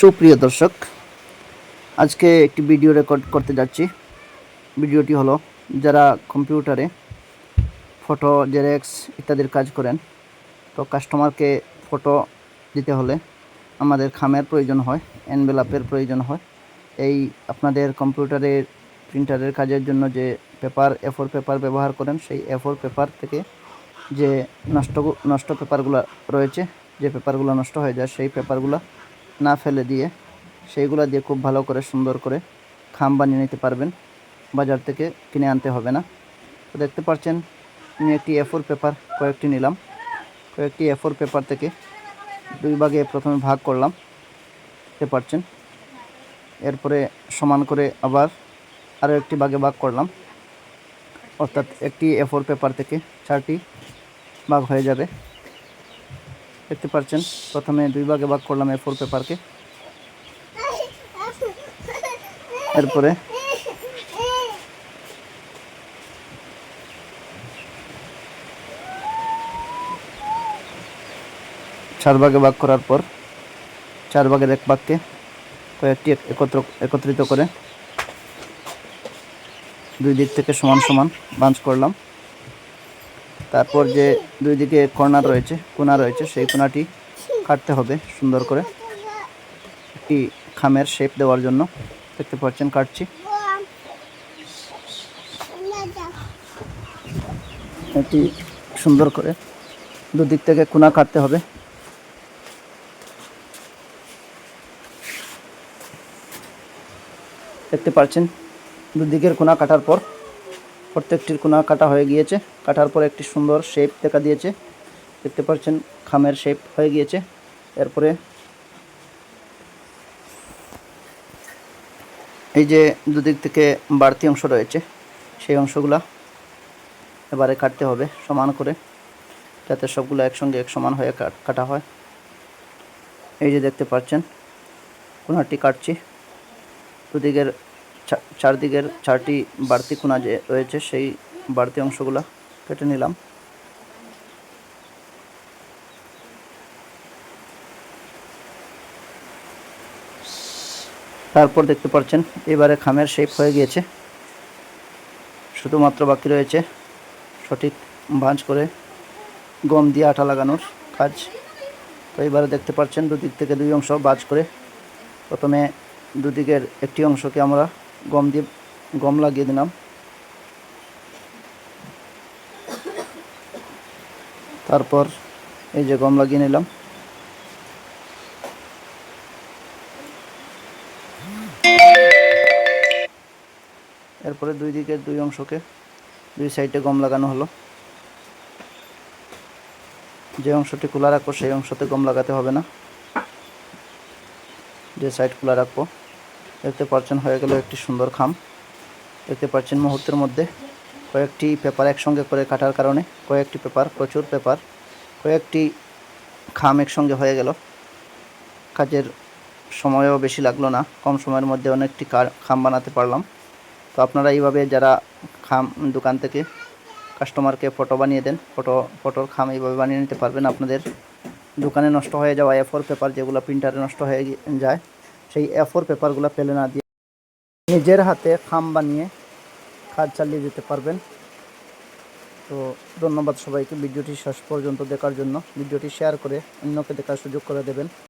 সুপ্রিয় দর্শক, আজকে একটি ভিডিও রেকর্ড করতে যাচ্ছি। ভিডিওটি হলো, যারা কম্পিউটারে ফটো জেরক্স ইত্যাদির কাজ করেন, তো কাস্টমারকে ফটো দিতে হলে আমাদের খামের প্রয়োজন হয় এনভেলাপের প্রয়োজন হয়। এই আপনাদের কম্পিউটারের প্রিন্টারের কাজের জন্য যে পেপার এফোর পেপার ব্যবহার করেন, সেই এফোর পেপার থেকে যে নষ্ট নষ্ট পেপারগুলো রয়েছে, যে পেপারগুলো নষ্ট হয়ে যায়, সেই পেপারগুলো না ফেলে দিয়ে সেইগুলো দিয়ে খুব ভালো করে সুন্দর করে খাম বানিয়ে নিতে পারবেন। বাজার থেকে কিনে আনতে হবে না। তো দেখতে পাচ্ছেন আমি একটি এফোর পেপার কয়েকটি নিলাম। কয়েকটি এফোর পেপার থেকে দুই ভাগে প্রথমে ভাগ করলাম। দেখতে পাচ্ছেন এরপরে সমান করে আবার আরও একটি ভাগে ভাগ করলাম। অর্থাৎ একটি এফোর পেপার থেকে চারটি ভাগ হয়ে যাবে। দেখতে পাচ্ছেন। প্রথমে দুই ভাগে ভাগ করলাম এ ফোর পেপারকে এরপরে চার ভাগে ভাগ করার পর চার ভাগের এক ভাগকে কয়েকটি একত্র একত্রিত করে দুই দিক থেকে সমান সমান বাঞ্চ করলাম। তারপর যে দুই দিকে কর্নার রয়েছে কোনা রয়েছে, সেই কোনাটি কাটতে হবে সুন্দর করে। একটি খামের শেপ দেওয়ার জন্য দেখতে পাচ্ছেন কাটছি। এটি সুন্দর করে দুদিক থেকে কোনা কাটতে হবে। দেখতে পাচ্ছেন দুদিকের কোনা কাটার পর প্রত্যেকটির কোনা কাটা হয়ে গিয়েছে। কাটার পর একটি সুন্দর শেপ দেখা দিয়েছে। দেখতে পাচ্ছেন খামের শেপ হয়ে গিয়েছে। এরপরে এই যে দুদিক থেকে বাড়তি অংশ রয়েছে, সেই অংশগুলা এবারে কাটতে হবে সমান করে, যাতে সবগুলো একসঙ্গে এক সমান হয়ে কাট- হয়। এই যে দেখতে পাচ্ছেন, কোনাটি কাটছি। দুদিকের চারদিকের চারটি বাড়তি কোনা যে রয়েছে, সেই বাড়তি অংশগুলো কেটে নিলাম। তারপর দেখতে পাচ্ছেন, এবারে খামের শেপ হয়ে গিয়েছে। শুধুমাত্র বাকি রয়েছে সঠিক ভাঁজ করে গম দিয়ে আটা লাগানোর কাজ। তো এবারে দেখতে পাচ্ছেন, দুদিক থেকে দুই অংশ ভাঁজ করে প্রথমে দুদিকের একটি অংশকে আমরা গম দিয়ে গম লাগিয়ে দিলাম। তারপর এই যে গম লাগিয়ে নিলাম। এরপরে দুই দিকের দুই অংশকে দুই সাইডে গম লাগানো হলো। যে অংশটি খোলা রাখব, সেই অংশতে গম লাগাতে হবে না। যে সাইড খোলা রাখব। দেখতে পাচ্ছেন, হয়ে গেল একটি সুন্দর খাম। দেখতে পাচ্ছেন মুহূর্তের মধ্যে কয়েকটি পেপার একসঙ্গে করে কাটার কারণে, কয়েকটি পেপার, প্রচুর পেপার, কয়েকটি খাম একসঙ্গে হয়ে গেল। কাজের সময়ও বেশি লাগল না, কম সময়ের মধ্যে অনেকটি খাম বানাতে পারলাম। তো আপনারা এইভাবে যারা খাম দোকান থেকে কাস্টমারকে ফটো বানিয়ে দেন, ফটো, ফটোর খাম এইভাবে বানিয়ে নিতে পারবেন। আপনাদের দোকানে নষ্ট হয়ে যাওয়া এ ফোর পেপার যেগুলো প্রিন্টারে নষ্ট হয়ে যায় সেই এ ফোর পেপারগুলো ফেলে না দিয়ে নিজের হাতে খাম বানিয়ে কাজ চালিয়ে যেতে পারবেন। তো ধন্যবাদ সবাইকে। ভিডিওটি শেষ পর্যন্ত দেখার জন্য। ভিডিওটি শেয়ার করে অন্যকে দেখার সুযোগ করে দেবেন।